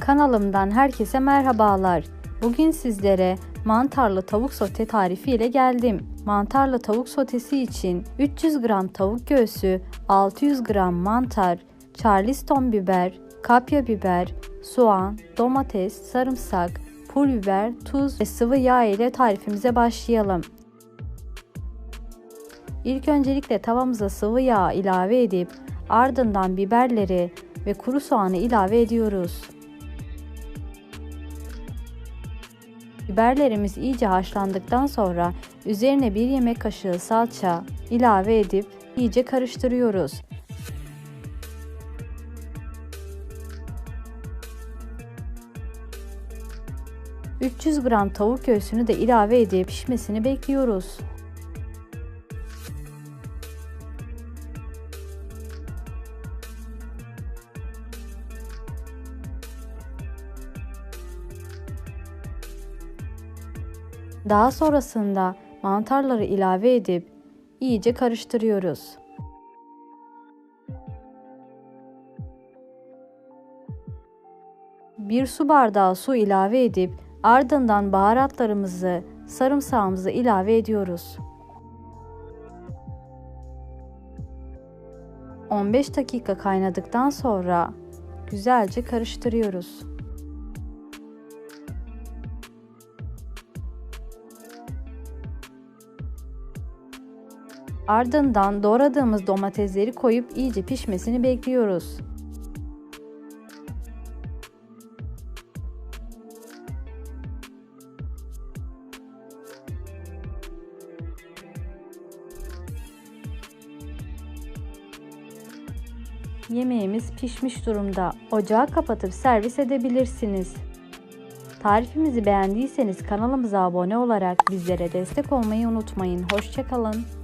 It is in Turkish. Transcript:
Kanalımdan herkese merhabalar. Bugün sizlere mantarlı tavuk sote tarifi ile geldim. Mantarlı tavuk sotesi için 300 gram tavuk göğsü, 600 gram mantar, charleston biber, kapya biber, soğan, domates, sarımsak, pul biber, tuz ve sıvı yağ ile tarifimize başlayalım. İlk öncelikle tavamıza sıvı yağ ilave edip ardından biberleri ve kuru soğanı ilave ediyoruz. Biberlerimiz iyice haşlandıktan sonra üzerine bir yemek kaşığı salça ilave edip iyice karıştırıyoruz. ...300 gram tavuk göğsünü de ilave edip pişmesini bekliyoruz. Daha sonrasında mantarları ilave edip iyice karıştırıyoruz. Bir su bardağı su ilave edip ardından baharatlarımızı, sarımsağımızı ilave ediyoruz. 15 dakika kaynadıktan sonra güzelce karıştırıyoruz. Ardından doğradığımız domatesleri koyup iyice pişmesini bekliyoruz. Yemeğimiz pişmiş durumda. Ocağı kapatıp servis edebilirsiniz. Tarifimizi beğendiyseniz kanalımıza abone olarak bizlere destek olmayı unutmayın. Hoşçakalın.